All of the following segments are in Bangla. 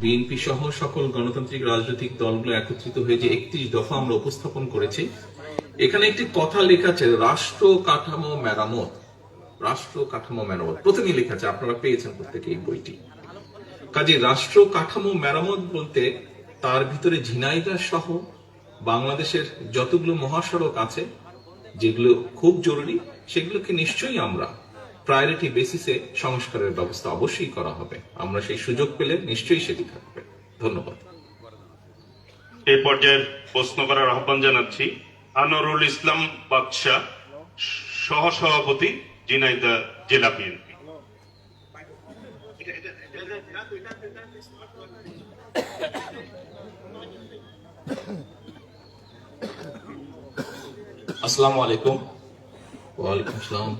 বিএনপি সহ সকল গণতান্ত্রিক রাজনৈতিক দলগুলো একত্রিত হয়ে যে একত্রিশ দফা আমরা উপস্থাপন করেছি, এখানে একটি কথা লেখা আছে, রাষ্ট্র কাঠামো মেরামত। রাষ্ট্র কাঠামো মেরামত। প্রথমেই লেখা আছে, আপনারা পেয়েছেন প্রত্যেকে এই বইটি। কাজে রাষ্ট্র কাঠামো মেরামত বলতে তার ভিতরে ঝিনাইদহ সহ বাংলাদেশের যতগুলো মহাসড়ক আছে, যেগুলো খুব জরুরি, সেগুলোকে নিশ্চয়ই আমরা প্রায়োরিটি বেসিসে সংস্কারের ব্যবস্থা অবশ্যই করা হবে। আমরা সেই সুযোগ পেলে নিশ্চয়ই সেটি থাকবে। ধন্যবাদ। এই পর্যায়ে প্রশ্ন করার আহ্বান জানাচ্ছি। আনোয়ারুল ইসলাম বাদশাহ সহ সভাপতি ঝিনাইদহ জেলা বিএনপি। আসসালামু আলাইকুম। ওয়ালাইকুম আসসালাম।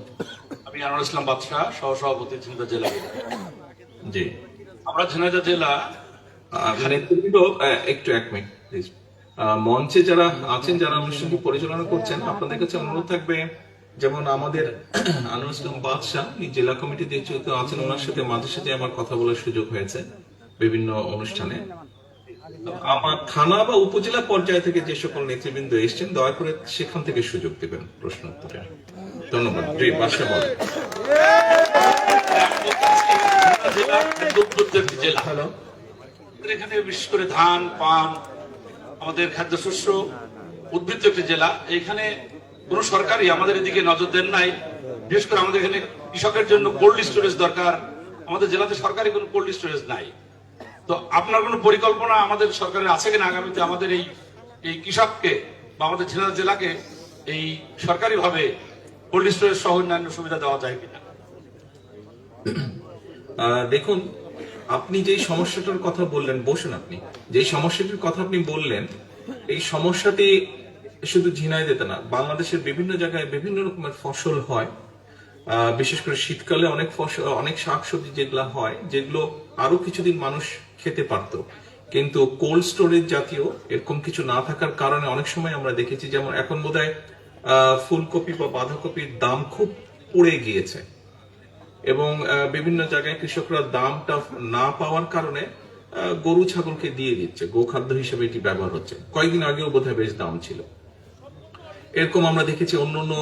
আমি আনোয়ার ইসলাম বাদশাহ সহসভাপতি ঝিনাইদহ জেলা জি। আমরা ঝিনাইদহ জেলা আহ, একটু এক মিনিট প্লিজ মঞ্চে যারা আছেন যারা অনুষ্ঠানটি পরিচালনা করছেন আপনাদের কাছে অনুরোধ থাকবে যেমন আমাদের আনোয়ার ইসলাম বাদশাহ এই জেলা কমিটিতে যেহেতু আছেন ওনার সাথে মাঝে সাথে আমার কথা বলার সুযোগ হয়েছে বিভিন্ন অনুষ্ঠানে। আমার থানা বা উপজেলা পর্যায় থেকে যে সকল নেতৃবৃন্দ এসেছেন, দয়া করে সেখান থেকে সুযোগ দেবেন প্রশ্ন উত্তরে। ধন্যবাদ। জি হ্যালো। আমাদের এখানে বিশেষ করে ধান, পান, আমাদের খাদ্যশস্য উদ্ভিদ একটি জেলা। এখানে কোন সরকারই আমাদের এদিকে নজর দেন নাই। বিশেষ করে আমাদের এখানে কৃষকের জন্য কোল্ড স্টোরেজ দরকার। আমাদের জেলাতে সরকারি কোনো কোল্ড স্টোরেজ নাই। তো আপনার কোনো পরিকল্পনা আমাদের সরকারের আছে কিনা আগামীতে আমাদের এই এই কৃষককে বা আমাদের জেলা জেলাকে এই সরকারিভাবে কোল্ড স্টোরেজ সহ অন্যান্য সুবিধা দেওয়া যায় কিনা? দেখুন, আপনি যেই সমস্যাটার কথা বললেন, বসুন আপনি, যেই সমস্যাটির কথা আপনি বললেন, এই সমস্যাটি শুধু ঝিনাই দিতে না, বাংলাদেশের বিভিন্ন জায়গায় বিভিন্ন রকমের ফসল হয়। বিশেষ করে শীতকালে অনেক ফসল অনেক শাকসবজি যেগুলো হয়, যেগুলো আরও কিছুদিন মানুষ খেতে পারতো। কিন্তু কোল্ড স্টোরেজ জাতীয় এরকম কিছু না থাকার কারণে অনেক সময় আমরা দেখেছি যেমন এখন বোধহয় আহ, ফুলকপি বা বাঁধাকপির দাম খুব পড়ে গিয়েছে। এবং বিভিন্ন জায়গায় কৃষকরা দামটা না পাওয়ার কারণে গরু ছাগলকে দিয়ে দিচ্ছে। গোখাদ্য হিসেবে এটি ব্যবহার হচ্ছে। কয়েকদিন আগেও বোধহয় বেশ দাম ছিল। এরকম আমরা দেখেছি অন্য অন্য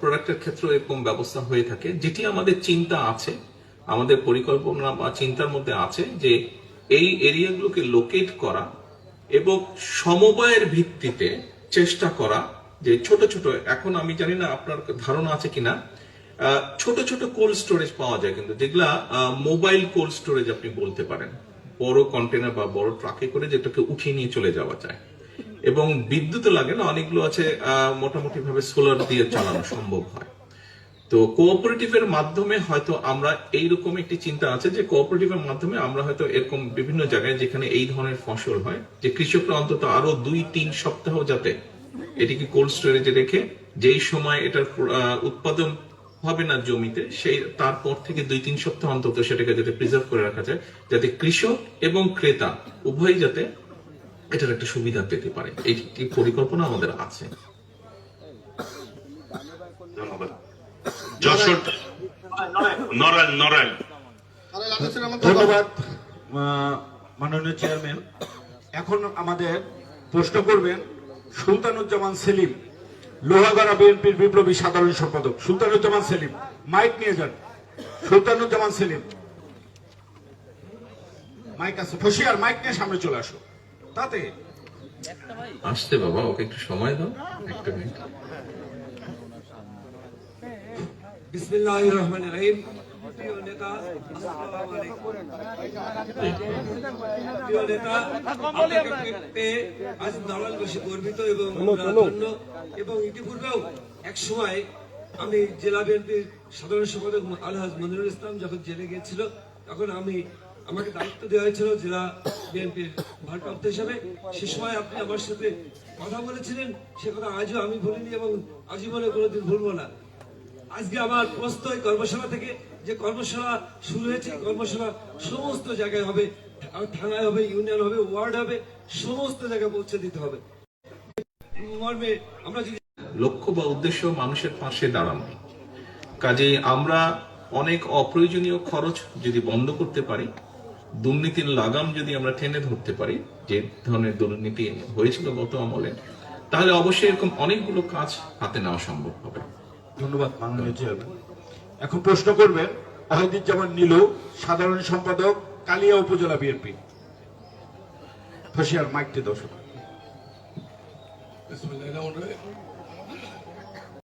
প্রোডাক্টের ক্ষেত্রে এরকম ব্যবস্থা হয়ে থাকে। যেটি আমাদের চিন্তা আছে আমাদের পরিকল্পনা বা চিন্তার মধ্যে আছে যে এই এরিয়াগুলোকে লোকেট করা এবং সমবায়ের ভিত্তিতে চেষ্টা করা যে ছোট ছোট, এখন আমি জানি না আপনার ধারণা আছে কিনা ছোট ছোট কোল্ড স্টোরেজ পাওয়া যায়, কিন্তু যেগুলা মোবাইল কোল্ড স্টোরেজ আপনি বলতে পারেন। বড় কন্টেনার বা বড় ট্রাকে করে যেটাকে উঠিয়ে নিয়ে চলে যাওয়া যায়। এবং বিদ্যুৎ লাগে না, অনেকগুলো আছে মোটামুটি ভাবে সোলার দিয়ে চালানো সম্ভব হয়। তো কোঅপারেটিভের মাধ্যমে হয়তো আমরা এইরকম একটি চিন্তা আছে যে কোঅপারেটিভের মাধ্যমে আমরা হয়তো এরকম বিভিন্ন জায়গায় যেখানে এই ধরনের ফসল হয়, যে কৃষকরা অন্তত আরও দুই, তিন সপ্তাহ যাতে এটিকে কোল্ড স্টোরেজে রেখে যেই সময় এটার উৎপাদন হবে না জমিতে, সেই, তারপর থেকে দুই, তিন সপ্তাহ অন্তত সেটাকে যাতে প্রিজার্ভ করে রাখা যায়, যাতে কৃষক এবং ক্রেতা উভয়ই যাতে এটার একটা সুবিধা পেতে পারে। এই পরিকল্পনা আমাদের আছে ধন্যবাদ যশোর ধন্যবাদ মাননীয় চেয়ারম্যান। এখন আমাদের প্রশ্ন করবেন সুলতানুজ্জামান সেলিম লোহাগড়া বিএনপির বিপ্লবী সাধারণ সম্পাদক। সুলতানুজ্জামান সেলিম মাইক নিয়ে যান। সুলতানুজ্জামান সেলিম। মাইক আছে। ফসিয়ার মাইক নিয়ে সামনে চলে আসো। তাতে আসতে বাবা ওকে একটু সময় দাও। একটা মিনিট। বিসমিল্লাহির রহমানির রহিম প্রিয় নেতা প্রিয় নেতা পেয়ে আজ নারায়ণগঞ্জে গর্বিত এবং এবং ইতিপূর্বেও এক সময় আমি জেলা বিএনপির সাধারণ সম্পাদক আলহাজ মনিরুল ইসলাম যখন জেলে গিয়েছিল তখন আমি আমাকে দায়িত্ব দেওয়া হয়েছিল জেলা বিএনপির ভারপ্রাপ্ত হিসাবে। সে সময় আপনি আমার সাথে কথা বলেছিলেন সে কথা আজও আমি ভুলিনি এবং আজীবনে কোনোদিন ভুলবো না। আজকে আমার এই কর্মশালা থেকে যে কর্মশালা শুরু হয়েছে কর্মশালা সমস্ত জায়গায় হবে থানায় হবে, ইউনিয়ন হবে, ওয়ার্ড হবে, সমস্ত জায়গায় পৌঁছে দিতে হবে। মর্মে আমরা যদি লক্ষ্য বা উদ্দেশ্য মানুষের পাশে দাঁড়ানো। কাজে আমরা অনেক অপ্রয়োজনীয় খরচ যদি বন্ধ করতে পারি, দুর্নীতির লাগাম যদি আমরা টেনে ধরতে পারি, যে ধরনের দুর্নীতি হয়েছিল গত আমলে, তাহলে অবশ্যই এরকম অনেকগুলো কাজ হাতে নেওয়া সম্ভব হবে। ধন্যবাদ মাননীয় চেয়ারম্যান এখন প্রশ্ন করবেন ওয়াহিদুজ্জামান নীলু সাধারণ সম্পাদক কালিয়া উপজেলা বিএনপি। ফসিয়ার মাইকটি দর্শক।